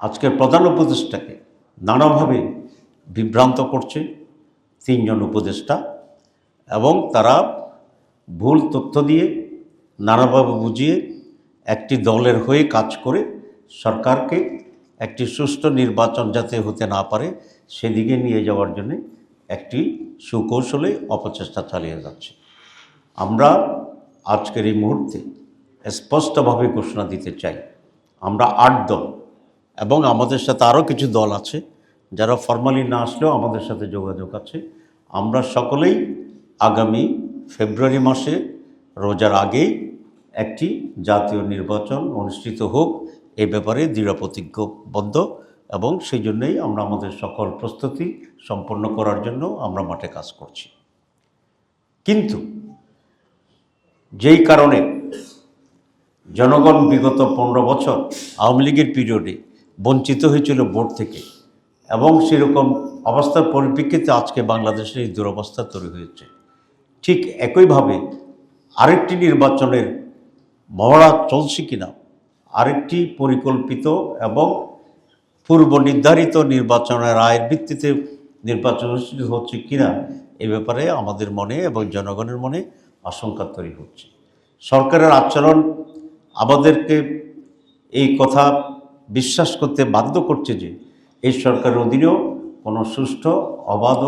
আজকের প্রধান উপদেষ্টাকে নানাভাবে বিভ্রান্ত করছে তিনজন উপদেষ্টা এবং তারা ভুল তথ্য দিয়ে নানাভাবে বুঝিয়ে একটি দলের হয়ে কাজ করে সরকারকে একটি সুষ্ঠু নির্বাচন যাতে হতে না পারে, সেদিকে নিয়ে যাওয়ার জন্য একটি সুকৌশলে অপচেষ্টা চালিয়ে যাচ্ছে। আমরা আজকের এই মুহূর্তে স্পষ্টভাবে ঘোষণা দিতে চাই, আমরা আট দল এবং আমাদের সাথে আরও কিছু দল আছে যারা ফর্মালি না আসলেও আমাদের সাথে যোগাযোগ আছে। আমরা সকলেই আগামী ফেব্রুয়ারি মাসে রোজার আগেই একটি জাতীয় নির্বাচন অনুষ্ঠিত হোক, এ ব্যাপারে দৃঢ় প্রতিজ্ঞবদ্ধ এবং সেই জন্যই আমরা আমাদের সকল প্রস্তুতি সম্পন্ন করার জন্য আমরা মাঠে কাজ করছি। কিন্তু যেই কারণে জনগণ বিগত পনেরো বছর আওয়ামী লীগের পিরিয়ডে বঞ্চিত হয়েছিল ভোট থেকে। এবং সেরকম অবস্থার পরিপ্রেক্ষিতে আজকে বাংলাদেশের এই দুরবস্থা তৈরি হয়েছে। ঠিক একইভাবে আরেকটি নির্বাচনের মহড়া চলছে কিনা, আরেকটি পরিকল্পিত এবং পূর্ব নির্ধারিত নির্বাচনের রায়ের ভিত্তিতে নির্বাচন অনুষ্ঠিত হচ্ছে কিনা, এ ব্যাপারে আমাদের মনে এবং জনগণের মনে আশঙ্কা তৈরি হচ্ছে। সরকারের আচরণ আমাদেরকে এই কথা বিশ্বাস করতে বাধ্য করছে যে এই সরকারের অধীনেও কোনো সুষ্ঠু, অবাধ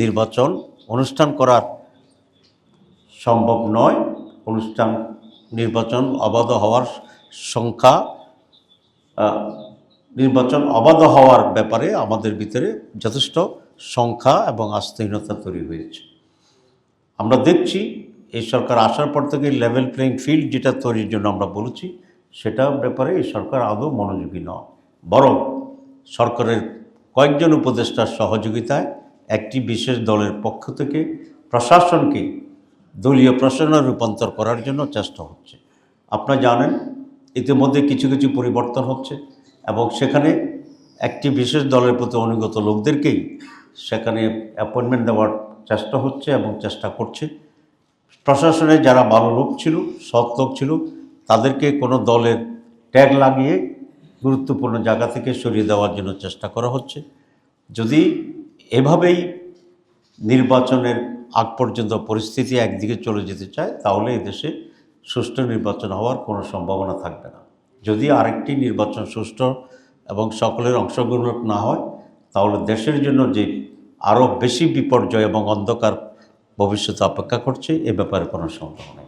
নির্বাচন অনুষ্ঠান করার সম্ভব নয়। অনুষ্ঠান, নির্বাচন অবাধ হওয়ার সংখ্যা নির্বাচন অবাধ হওয়ার ব্যাপারে আমাদের ভিতরে যথেষ্ট সংখ্যা এবং আস্থাহীনতা তৈরি হয়েছে। আমরা দেখছি এই সরকার আসার পর থেকে লেভেল প্লেইং ফিল্ড যেটা তৈরির জন্য আমরা বলেছি সেটা ব্যাপারে এই সরকার আদৌ মনোযোগী নয়। বরং সরকারের কয়েকজন উপদেষ্টার সহযোগিতায় একটি বিশেষ দলের পক্ষ থেকে প্রশাসনকে দলীয় প্রশাসনে রূপান্তর করার জন্য চেষ্টা হচ্ছে। আপনারা জানেন, ইতিমধ্যে কিছু কিছু পরিবর্তন হচ্ছে এবং সেখানে একটি বিশেষ দলের প্রতি অনুগত লোকদেরকেই সেখানে অ্যাপয়েন্টমেন্ট দেওয়ার চেষ্টা হচ্ছে এবং চেষ্টা করছে। প্রশাসনে যারা ভালো লোক ছিল, সৎ লোক ছিল তাদেরকে কোনো দলের ট্যাগ লাগিয়ে গুরুত্বপূর্ণ জায়গা থেকে সরিয়ে দেওয়ার জন্য চেষ্টা করা হচ্ছে। যদি এভাবেই নির্বাচনের আগ পর্যন্ত পরিস্থিতি একদিকে চলে যেতে চায়, তাহলে এদেশে সুষ্ঠু নির্বাচন হওয়ার কোনো সম্ভাবনা থাকবে না। যদি আরেকটি নির্বাচন সুষ্ঠু এবং সকলের অংশগ্রহণ না হয়, তাহলে দেশের জন্য যে আরও বেশি বিপর্যয় এবং অন্ধকার ভবিষ্যতে অপেক্ষা করছে, এ ব্যাপারে কোনো সম্ভাবনা